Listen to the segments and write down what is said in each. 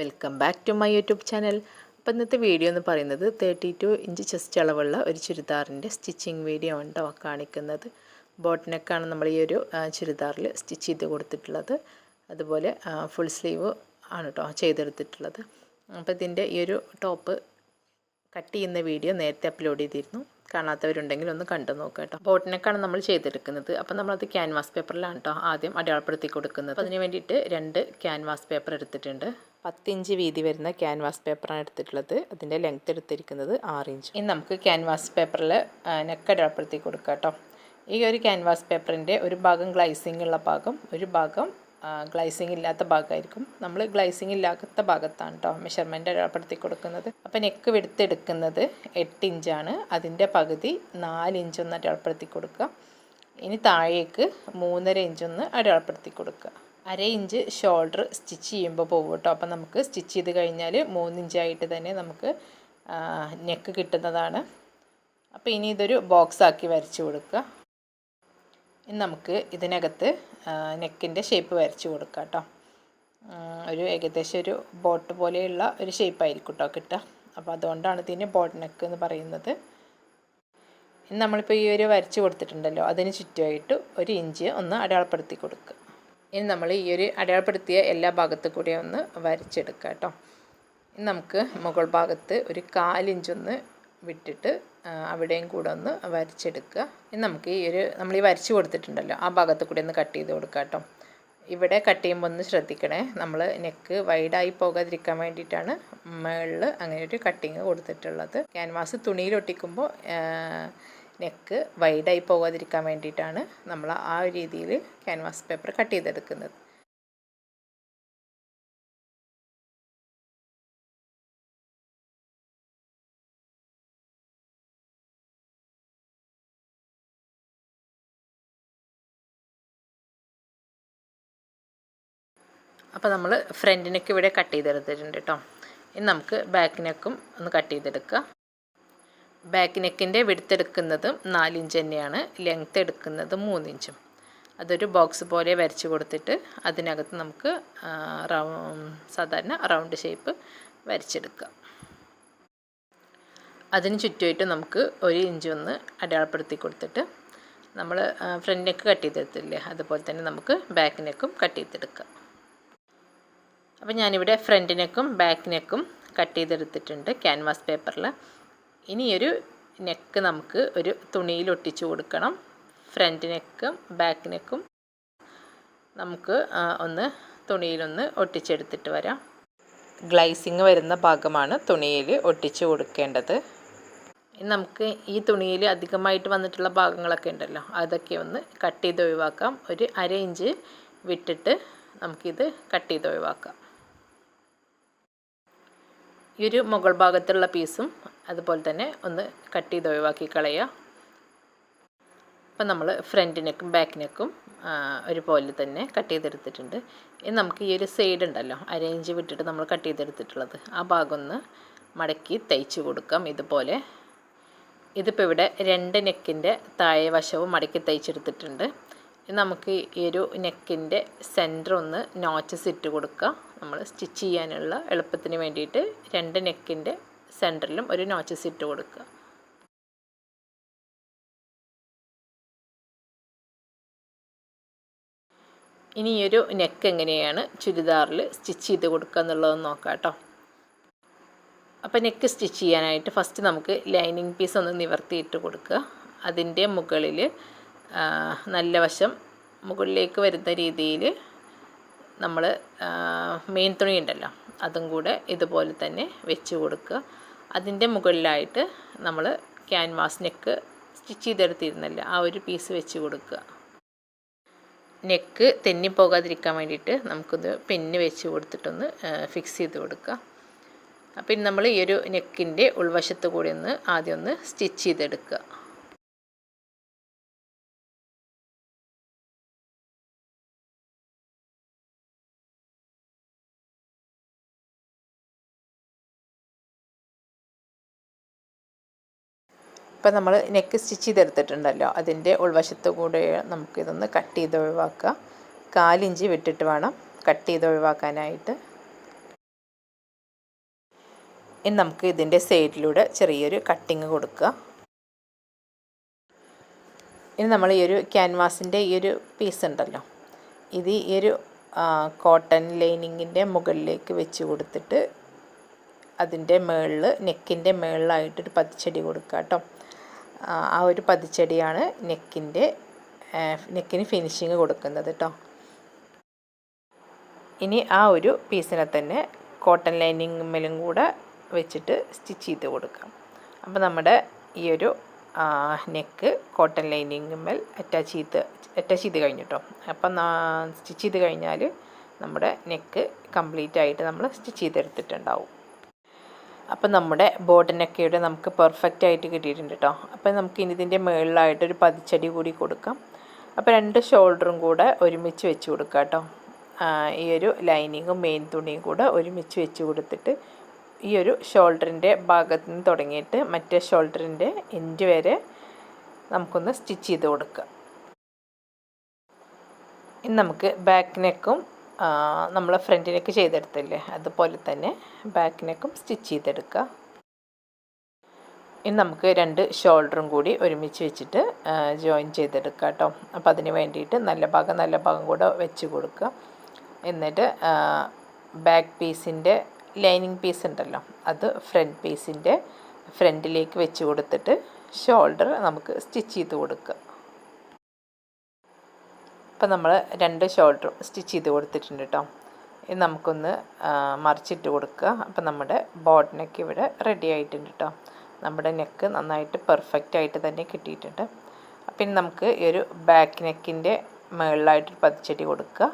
Welcome back to my YouTube channel അപ്പോൾ ഇന്നത്തെ video എന്ന് പറയുന്നത് തേർട്ടി ടു ഇഞ്ച് ചെസ്റ്റ് അളവുള്ള ഒരു ചുരിദാറിന്റെ സ്റ്റിച്ചിങ് വീഡിയോ ആണ് ഉണ്ടോ കാണിക്കുന്നത്. ബോട്ടിനൊക്കെയാണ് നമ്മൾ ഈ ഒരു ചുരിദാറിൽ സ്റ്റിച്ച് ചെയ്ത് കൊടുത്തിട്ടുള്ളത്. അതുപോലെ ഫുൾ സ്ലീവ് ആണ് കേട്ടോ ചെയ്തെടുത്തിട്ടുള്ളത്. അപ്പോൾ ഇതിന്റെ ഈ ഒരു ടോപ്പ് കട്ട് ചെയ്യുന്ന വീഡിയോ നേരത്തെ അപ്ലോഡ് ചെയ്തിരുന്നു. കാണാത്തവരുണ്ടെങ്കിൽ ഒന്ന് കണ്ടു നോക്കുക കേട്ടോ ബോട്ടിനൊക്കെയാണ് നമ്മൾ ചെയ്തെടുക്കുന്നത്. അപ്പോൾ നമ്മളത് ക്യാൻവാസ് പേപ്പറിലാണ് കേട്ടോ ആദ്യം അടയാളപ്പെടുത്തി കൊടുക്കുന്നത്. അതിന് വേണ്ടിയിട്ട് രണ്ട് ക്യാൻവാസ് പേപ്പർ എടുത്തിട്ടുണ്ട്. പത്തിഞ്ച് വീതി വരുന്ന ക്യാൻവാസ് പേപ്പറാണ് എടുത്തിട്ടുള്ളത്. അതിന്റെ ലെങ്ത് എടുത്തിരിക്കുന്നത് ആറ് ഇഞ്ച് ഇനി നമുക്ക് ക്യാൻവാസ് പേപ്പറിൽ നെക്ക് അടയാളപ്പെടുത്തി കൊടുക്കാം കേട്ടോ ഈ ഒരു ക്യാൻവാസ് പേപ്പറിന്റെ ഒരു ഭാഗം ഗ്ലൈസിംഗ് ഉള്ള ഭാഗം ഒരു ഭാഗം ഗ്ലൈസിംഗ് ഇല്ലാത്ത ഭാഗമായിരിക്കും. നമ്മൾ ഗ്ലൈസിംഗ് ഇല്ലാത്ത ഭാഗത്താണ് കേട്ടോ മെഷർമെന്റ് അടപ്പെടുത്തി കൊടുക്കുന്നത്. അപ്പോൾ നെക്ക് വെടുത്തെടുക്കുന്നത് എട്ട് ഇഞ്ചാണ് അതിന്റെ പകുതി നാല് ഇഞ്ചൊന്ന് അടപ്പെടുത്തി കൊടുക്കുക. ഇനി താഴേക്ക് മൂന്നര ഇഞ്ചൊന്ന് അടയാളപ്പെടുത്തി കൊടുക്കുക. അര ഇഞ്ച് ഷോൾഡർ സ്റ്റിച്ച് ചെയ്യുമ്പോൾ പോകും കേട്ടോ അപ്പം നമുക്ക് സ്റ്റിച്ച് ചെയ്ത് കഴിഞ്ഞാൽ മൂന്നിഞ്ചായിട്ട് തന്നെ നമുക്ക് നെക്ക് കിട്ടുന്നതാണ്. അപ്പോൾ ഇനി ഇതൊരു ബോക്സ് ആക്കി വരച്ച് കൊടുക്കുക. ഇനി നമുക്ക് ഇതിനകത്ത് നെക്കിന്റെ ഷേപ്പ് വരച്ച് കൊടുക്കുക കേട്ടോ ഒരു ഏകദേശം ഒരു ബോട്ട് പോലെയുള്ള ഒരു ഷേപ്പായിരിക്കും കേട്ടോ കിട്ടുക. അപ്പോൾ അതുകൊണ്ടാണ് ഇതിന് ബോട്ട് നെക്ക് എന്ന് പറയുന്നത്. ഇനി നമ്മളിപ്പോൾ ഈ ഒരു വരച്ച് കൊടുത്തിട്ടുണ്ടല്ലോ. അതിന് ചുറ്റുമായിട്ട് ഒരു ഇഞ്ച് ഒന്ന് അടയാളപ്പെടുത്തി കൊടുക്കുക. ഇനി നമ്മൾ ഈ ഒരു അടയാളപ്പെടുത്തിയ എല്ലാ ഭാഗത്തു കൂടി ഒന്ന് വരച്ചെടുക്കുക കേട്ടോ. ഇനി നമുക്ക് മുകൾ ഭാഗത്ത് ഒരു കാലിഞ്ചൊന്ന് വിട്ടിട്ട് അവിടെയും കൂടെ ഒന്ന് വരച്ചെടുക്കുക. ഇനി നമുക്ക് ഈ ഒരു നമ്മൾ ഈ വരച്ച് കൊടുത്തിട്ടുണ്ടല്ലോ ആ ഭാഗത്ത് കൂടി ഒന്ന് കട്ട് ചെയ്ത് കൊടുക്കുക കേട്ടോ. ഇവിടെ കട്ട് ചെയ്യുമ്പോൾ ഒന്ന് ശ്രദ്ധിക്കണേ നമ്മൾ നെക്ക് വൈഡായി പോകാതിരിക്കാൻ വേണ്ടിയിട്ടാണ് മുകളിൽ അങ്ങനെ ഒരു കട്ടിങ് കൊടുത്തിട്ടുള്ളത്. ക്യാൻവാസ് തുണിയിൽ ഒട്ടിക്കുമ്പോൾ നെക്ക് വൈഡായി പോകാതിരിക്കാൻ വേണ്ടിയിട്ടാണ് നമ്മൾ ആ രീതിയിൽ ക്യാൻവാസ് പേപ്പർ കട്ട് ചെയ്തെടുക്കുന്നത്. അപ്പോൾ നമ്മൾ ഫ്രണ്ടിനൊക്കെ ഇവിടെ കട്ട് ചെയ്തെടുത്തിട്ടുണ്ട് കേട്ടോ ഇനി നമുക്ക് ബാക്കിനൊക്കെ ഒന്ന് കട്ട് ചെയ്തെടുക്കുക. ബാക്ക് നെക്കിന്റെ വിടുത്തെടുക്കുന്നതും നാലിഞ്ച് തന്നെയാണ്. ലെങ്ത്ത് എടുക്കുന്നത് മൂന്നിഞ്ചും അതൊരു ബോക്സ് പോലെ വരച്ച് കൊടുത്തിട്ട് അതിനകത്ത് നമുക്ക് റൗ സാധാരണ റൗണ്ട് ഷേപ്പ് വരച്ചെടുക്കാം. അതിന് ചുറ്റുമായിട്ട് നമുക്ക് ഒരു ഇഞ്ച് ഒന്ന് അടയാളപ്പെടുത്തി കൊടുത്തിട്ട് നമ്മൾ ഫ്രണ്ട് നെക്ക് കട്ട് ചെയ്തെടുത്തില്ലേ? അതുപോലെ തന്നെ നമുക്ക് ബാക്ക് നെക്കും കട്ട് ചെയ്തെടുക്കാം. അപ്പോൾ ഞാനിവിടെ ഫ്രണ്ട് നെക്കും ബാക്ക് നെക്കും കട്ട് ചെയ്തെടുത്തിട്ടുണ്ട്. ക്യാൻവാസ് പേപ്പറിൽ ഇനിയൊരു നെക്ക് നമുക്ക് ഒരു തുണിയിൽ ഒട്ടിച്ചു കൊടുക്കണം. ഫ്രണ്ട് നെക്കും ബാക്ക് നെക്കും നമുക്ക് ഒന്ന് തുണിയിലൊന്ന് ഒട്ടിച്ചെടുത്തിട്ട് വരാം. ഗ്ലൈസിങ് വരുന്ന ഭാഗമാണ് തുണിയിൽ ഒട്ടിച്ചു കൊടുക്കേണ്ടത്. നമുക്ക് ഈ തുണിയിൽ അധികമായിട്ട് വന്നിട്ടുള്ള ഭാഗങ്ങളൊക്കെ ഉണ്ടല്ലോ അതൊക്കെ ഒന്ന് കട്ട് ചെയ്ത് ഒഴിവാക്കാം. ഒരു അര ഇഞ്ച് വിട്ടിട്ട് നമുക്കിത് കട്ട് ചെയ്ത് ഒഴിവാക്കാം. ഈ ഒരു മുകൾ ഭാഗത്തുള്ള പീസും അതുപോലെ തന്നെ ഒന്ന് കട്ട് ചെയ്ത് ഒഴിവാക്കി കളയുക. അപ്പം നമ്മൾ ഫ്രണ്ട് നെക്കും ബാക്ക് നെക്കും ഒരുപോലെ തന്നെ കട്ട് ചെയ്തെടുത്തിട്ടുണ്ട്. ഇനി നമുക്ക് ഈ ഒരു സൈഡ് ഉണ്ടല്ലോ അരേഞ്ച് വിട്ടിട്ട് നമ്മൾ കട്ട് ചെയ്തെടുത്തിട്ടുള്ളത്. ആ ഭാഗം ഒന്ന് മടക്കി തയ്ച്ച് കൊടുക്കാം ഇതുപോലെ. ഇതിപ്പോൾ ഇവിടെ രണ്ട് നെക്കിന്റെ താഴെ വശവും മടക്കി തയ്ച്ചെടുത്തിട്ടുണ്ട് നമുക്ക് ഈ ഒരു നെക്കിന്റെ സെന്റർ ഒന്ന് നോച്ചസ് ഇട്ട് കൊടുക്കുക നമ്മൾ സ്റ്റിച്ച് ചെയ്യാനുള്ള എളുപ്പത്തിന് വേണ്ടിയിട്ട് രണ്ട് നെക്കിന്റെ സെന്ററിലും ഒരു നോച്ചസ് ഇട്ട് കൊടുക്കുക. ഇനി ഈ ഒരു നെക്ക് എങ്ങനെയാണ് ചുരിദാറിൽ സ്റ്റിച്ച് ചെയ്ത് കൊടുക്കുക എന്നുള്ളതെന്ന് നോക്കാം കേട്ടോ. അപ്പോൾ നെക്ക് സ്റ്റിച്ച് ചെയ്യാനായിട്ട് ഫസ്റ്റ് നമുക്ക് ലൈനിങ് പീസ് ഒന്ന് നിവർത്തിയിട്ട് കൊടുക്കുക. അതിന്റെ മുകളിൽ നല്ല വശം മുകളിലേക്ക് വരുന്ന രീതിയിൽ നമ്മൾ മെയിൻ തുണി ഉണ്ടല്ലോ അതും കൂടെ ഇതുപോലെ തന്നെ വെച്ച് കൊടുക്കുക. അതിന്റെ മുകളിലായിട്ട് നമ്മൾ ക്യാൻവാസ് നെക്ക് സ്റ്റിച്ച് ചെയ്തെടുത്തിരുന്നല്ല ആ ഒരു പീസ് വെച്ച് കൊടുക്കുക. നെക്ക് തെന്നിപ്പോകാതിരിക്കാൻ വേണ്ടിയിട്ട് നമുക്കൊന്ന് പെന്ന് വെച്ച് കൊടുത്തിട്ടൊന്ന് ഫിക്സ് ചെയ്ത് കൊടുക്കുക. അപ്പം നമ്മൾ ഈ ഒരു നെക്കിന്റെ ഉൾവശത്ത് കൂടി ഒന്ന് ആദ്യം ഒന്ന് സ്റ്റിച്ച് ചെയ്തെടുക്കുക. ഇപ്പം നമ്മൾ നെക്ക് സ്റ്റിച്ച് ചെയ്തെടുത്തിട്ടുണ്ടല്ലോ. അതിന്റെ ഉൾവശത്ത് കൂടെ നമുക്കിതൊന്ന് കട്ട് ചെയ്ത് ഒഴിവാക്കുക. കാലിഞ്ച് വിട്ടിട്ട് വേണം കട്ട് ചെയ്ത് ഒഴിവാക്കാനായിട്ട്. ഇനി നമുക്ക് ഇതിന്റെ സൈഡിലൂടെ ചെറിയൊരു കട്ടിങ് കൊടുക്കുക. ഇനി നമ്മൾ ഈ ഒരു ക്യാൻവാസിന്റെ ഈ ഒരു പീസ് ഉണ്ടല്ലോ. ഇത് ഈ ഒരു കോട്ടൺ ലൈനിങ്ങിന്റെ മുകളിലേക്ക് വെച്ച് കൊടുത്തിട്ട് അതിന്റെ മുകളിൽ നെക്കിന്റെ മുകളിലായിട്ടൊരു പതിച്ചടി കൊടുക്കുക കേട്ടോ. ആ ഒരു പതിച്ചടിയാണ് നെക്കിന്റെ നെക്കിന് ഫിനിഷിങ് കൊടുക്കുന്നത് കേട്ടോ ഇനി ആ ഒരു പീസിനെ തന്നെ കോട്ടൺ ലൈനിങ്ങിലും കൂടെ വെച്ചിട്ട് സ്റ്റിച്ച് ചെയ്ത് കൊടുക്കാം. അപ്പോൾ നമ്മുടെ ഈ ഒരു നെക്ക് കോട്ടൺ ലൈനിങ്ങുമ്മൽ അറ്റാച്ച് ചെയ്ത് അറ്റാച്ച് ചെയ്ത് കഴിഞ്ഞിട്ടോ അപ്പം സ്റ്റിച്ച് ചെയ്ത് കഴിഞ്ഞാൽ നമ്മുടെ നെക്ക് കംപ്ലീറ്റ് ആയിട്ട് നമ്മൾ സ്റ്റിച്ച് ചെയ്തെടുത്തിട്ടുണ്ടാവും. അപ്പം നമ്മുടെ ബോർഡിനൊക്കെ ഇവിടെ നമുക്ക് പെർഫെക്റ്റ് ആയിട്ട് കിട്ടിയിട്ടുണ്ട് കേട്ടോ അപ്പം നമുക്ക് ഇനി ഇതിന്റെ മുകളിലായിട്ടൊരു പതിച്ചടി കൂടി കൊടുക്കാം. അപ്പോൾ രണ്ട് ഷോൾഡറും കൂടെ ഒരുമിച്ച് വെച്ച് കൊടുക്കാം കേട്ടോ ഈ ഒരു ലൈനിങ്ങും മെയിൻ തുണിയും കൂടെ ഒരുമിച്ച് വെച്ച് കൊടുത്തിട്ട് ഈ ഒരു ഷോൾഡറിന്റെ ഭാഗത്ത് നിന്ന് തുടങ്ങിയിട്ട് മറ്റേ ഷോൾഡറിന്റെ എൻഡ് വരെ നമുക്കൊന്ന് സ്റ്റിച്ച് ചെയ്ത് കൊടുക്കാം. ഇനി നമുക്ക് ബാക്ക് നെക്കും നമ്മൾ ഫ്രണ്ടിനേക്ക് ചെയ്തെടുത്തില്ലേ? അതുപോലെ തന്നെ ബാക്കിനേക്കും സ്റ്റിച്ച് ചെയ്തെടുക്കുക. ഇനി നമുക്ക് രണ്ട് ഷോൾഡറും കൂടി ഒരുമിച്ച് വെച്ചിട്ട് ജോയിൻ ചെയ്തെടുക്കുക കേട്ടോ. അപ്പോൾ അതിന് വേണ്ടിയിട്ട് നല്ല ഭാഗം നല്ല ഭാഗം കൂടെ വെച്ച് കൊടുക്കുക. എന്നിട്ട് ബാക്ക് പീസിന്റെ ലൈനിങ് പീസ് ഉണ്ടല്ലോ അത് ഫ്രണ്ട് പീസിന്റെ ഫ്രണ്ടിലേക്ക് വെച്ച് കൊടുത്തിട്ട് ഷോൾഡർ നമുക്ക് സ്റ്റിച്ച് ചെയ്ത് കൊടുക്കുക. അപ്പോൾ നമ്മൾ രണ്ട് ഷോൾഡറും സ്റ്റിച്ച് ചെയ്ത് കൊടുത്തിട്ടുണ്ട് കേട്ടോ ഇത് നമുക്കൊന്ന് മറിച്ചിട്ട് കൊടുക്കുക. അപ്പം നമ്മുടെ ബോഡ് നെക്ക് ഇവിടെ റെഡി ആയിട്ടുണ്ട് കേട്ടോ നമ്മുടെ നെക്ക് നന്നായിട്ട് പെർഫെക്റ്റ് ആയിട്ട് തന്നെ കിട്ടിയിട്ടുണ്ട്. ഇനി നമുക്ക് ഈ ഒരു ബാക്ക് നെക്കിന്റെ മുകളിലായിട്ട് പതിച്ചടി കൊടുക്കുക.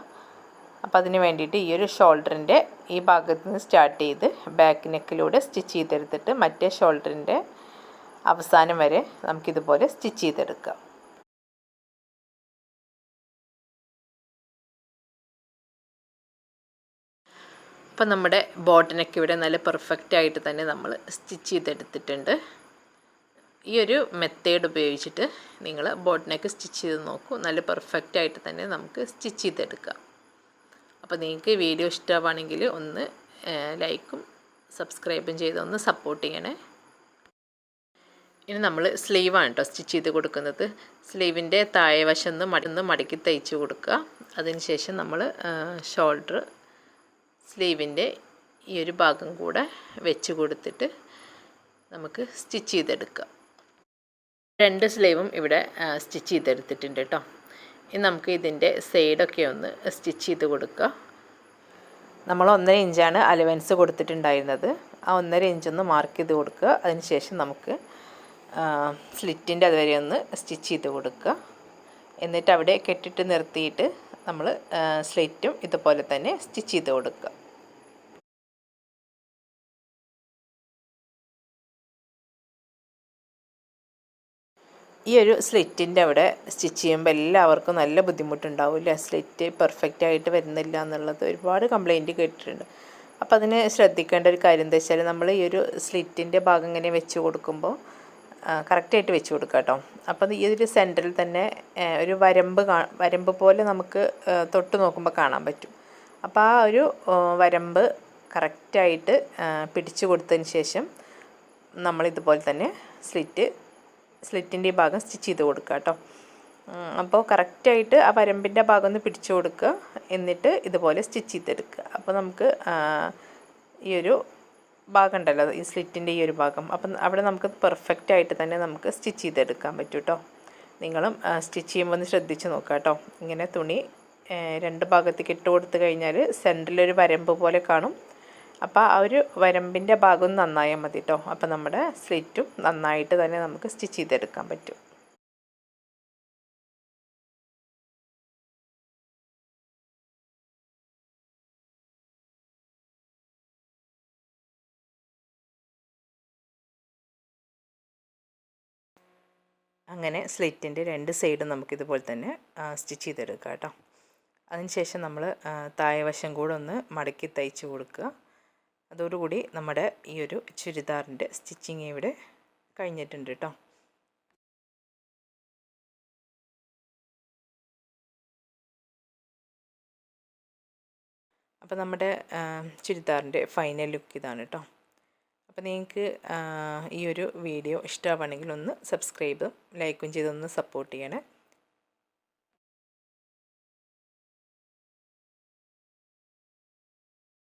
അപ്പോൾ അതിന് വേണ്ടിയിട്ട് ഈ ഒരു ഷോൾഡറിന്റെ ഈ ഭാഗത്ത് നിന്ന് സ്റ്റാർട്ട് ചെയ്ത് ബാക്ക് നെക്കിലൂടെ സ്റ്റിച്ച് ചെയ്തെടുത്തിട്ട് മറ്റേ ഷോൾഡറിന്റെ അവസാനം വരെ നമുക്കിതുപോലെ സ്റ്റിച്ച് ചെയ്തെടുക്കാം. അപ്പം നമ്മുടെ ബോട്ടിനൊക്കെ ഇവിടെ നല്ല പെർഫെക്റ്റ് ആയിട്ട് തന്നെ നമ്മൾ സ്റ്റിച്ച് ചെയ്തെടുത്തിട്ടുണ്ട്. ഈ ഒരു മെത്തേഡ് ഉപയോഗിച്ചിട്ട് നിങ്ങൾ ബോട്ടിനൊക്കെ സ്റ്റിച്ച് ചെയ്ത് നോക്കൂ. നല്ല പെർഫെക്റ്റ് ആയിട്ട് തന്നെ നമുക്ക് സ്റ്റിച്ച് ചെയ്തെടുക്കാം. അപ്പോൾ നിങ്ങൾക്ക് വീഡിയോ ഇഷ്ടമാണെങ്കിൽ ഒന്ന് ലൈക്കും സബ്സ്ക്രൈബും ചെയ്ത് ഒന്ന് സപ്പോർട്ട് ചെയ്യണേ. ഇനി നമ്മൾ സ്ലീവാണ് കേട്ടോ സ്റ്റിച്ച് ചെയ്ത് കൊടുക്കുന്നത്. സ്ലീവിന്റെ താഴെ വശം ഒന്ന് മടന്ന് മടക്കി തയ്ച്ച് കൊടുക്കുക. അതിനുശേഷം നമ്മൾ ഷോൾഡർ സ്ലീവിന്റെ ഈ ഒരു ഭാഗം കൂടെ വെച്ച് കൊടുത്തിട്ട് നമുക്ക് സ്റ്റിച്ച് ചെയ്തെടുക്കാം. രണ്ട് സ്ലീവും ഇവിടെ സ്റ്റിച്ച് ചെയ്തെടുത്തിട്ടുണ്ട് കേട്ടോ. ഇനി നമുക്ക് ഇതിന്റെ സൈഡൊക്കെ ഒന്ന് സ്റ്റിച്ച് ചെയ്ത് കൊടുക്കുക നമ്മൾ ഒന്നര ഇഞ്ചാണ് അലവൻസ് കൊടുത്തിട്ടുണ്ടായിരുന്നത്. ആ ഒന്നര ഇഞ്ചൊന്ന് മാർക്ക് ചെയ്ത് കൊടുക്കുക. അതിനുശേഷം നമുക്ക് സ്ലിറ്റിന്റെ അതുവരെ ഒന്ന് സ്റ്റിച്ച് ചെയ്ത് കൊടുക്കുക. എന്നിട്ട് അവിടെ കെട്ടിട്ട് നിർത്തിയിട്ട് നമ്മൾ സ്ലിറ്റും ഇതുപോലെ തന്നെ സ്റ്റിച്ച് ചെയ്ത് കൊടുക്കുക. ഈ ഒരു സ്ലിറ്റിന്റെ അവിടെ സ്റ്റിച്ച് ചെയ്യുമ്പോൾ എല്ലാവർക്കും നല്ല ബുദ്ധിമുട്ടുണ്ടാവില്ല സ്ലിറ്റ് പെർഫെക്റ്റ് ആയിട്ട് വരുന്നില്ല എന്നുള്ളത് ഒരുപാട് കംപ്ലൈന്റ് കേട്ടിട്ടുണ്ട്. അപ്പോൾ അതിന് ശ്രദ്ധിക്കേണ്ട ഒരു കാര്യം എന്താ വെച്ചാൽ നമ്മൾ ഈ ഒരു സ്ലിറ്റിന്റെ ഭാഗം ഇങ്ങനെ വെച്ച് കൊടുക്കുമ്പോൾ കറക്റ്റായിട്ട് വെച്ച് കൊടുക്കുക കേട്ടോ അപ്പോൾ ഈ ഒരു സെന്ററിൽ തന്നെ ഒരു വരമ്പ് വരമ്പ് പോലെ നമുക്ക് തൊട്ട് നോക്കുമ്പോൾ കാണാൻ പറ്റും. അപ്പോൾ ആ ഒരു വരമ്പ് കറക്റ്റായിട്ട് പിടിച്ചു കൊടുത്തതിന് ശേഷം നമ്മളിതുപോലെ തന്നെ സ്ലിറ്റ് സ്ലിറ്റിന്റെ ഭാഗം സ്റ്റിച്ച് ചെയ്ത് കൊടുക്കുക കേട്ടോ. അപ്പോൾ കറക്റ്റായിട്ട് ആ പരമ്പിന്റെ ഭാഗം ഒന്ന് പിടിച്ചു കൊടുക്കുക. എന്നിട്ട് ഇതുപോലെ സ്റ്റിച്ച് ചെയ്തെടുക്കുക. അപ്പോൾ നമുക്ക് ഈ ഒരു ഭാഗം ഉണ്ടല്ലോ ഈ സ്ലിറ്റിന്റെ ഈ ഒരു ഭാഗം. അപ്പം അവിടെ നമുക്ക് പെർഫെക്റ്റ് ആയിട്ട് തന്നെ നമുക്ക് സ്റ്റിച്ച് ചെയ്തെടുക്കാൻ പറ്റും കേട്ടോ. നിങ്ങളും സ്റ്റിച്ച് ചെയ്യുമ്പോൾ ഒന്ന് ശ്രദ്ധിച്ച് നോക്കുക കേട്ടോ. ഇങ്ങനെ തുണി രണ്ട് ഭാഗത്തേക്ക് ഇട്ട് കൊടുത്തു കഴിഞ്ഞാൽ സെന്ററിലൊരു വരമ്പ് പോലെ കാണും. അപ്പോൾ ആ ഒരു വരമ്പിന്റെ ഭാഗം നന്നായാൽ മതി കേട്ടോ അപ്പോൾ നമ്മുടെ സ്ലിറ്റും നന്നായിട്ട് തന്നെ നമുക്ക് സ്റ്റിച്ച് ചെയ്തെടുക്കാൻ പറ്റും. അങ്ങനെ സ്ലിറ്റിന്റെ രണ്ട് സൈഡും നമുക്കിതുപോലെ തന്നെ സ്റ്റിച്ച് ചെയ്തെടുക്കാം കേട്ടോ അതിനുശേഷം നമ്മൾ താഴെ വശം കൂടെ ഒന്ന് മടക്കി തയ്ച്ച് കൊടുക്കുക. അതോടുകൂടി നമ്മുടെ ഈ ഒരു ചുരിദാറിന്റെ സ്റ്റിച്ചിങ് ഇവിടെ കഴിഞ്ഞിട്ടുണ്ട് കേട്ടോ അപ്പോൾ നമ്മുടെ ചുരിദാറിന്റെ ഫൈനൽ ലുക്ക് ഇതാണ് കേട്ടോ അപ്പോൾ നിങ്ങൾക്ക് ഈ ഒരു വീഡിയോ ഇഷ്ടമാണെങ്കിൽ ഒന്ന് സബ്സ്ക്രൈബും ലൈക്കും ചെയ്തൊന്ന് സപ്പോർട്ട് ചെയ്യണേ.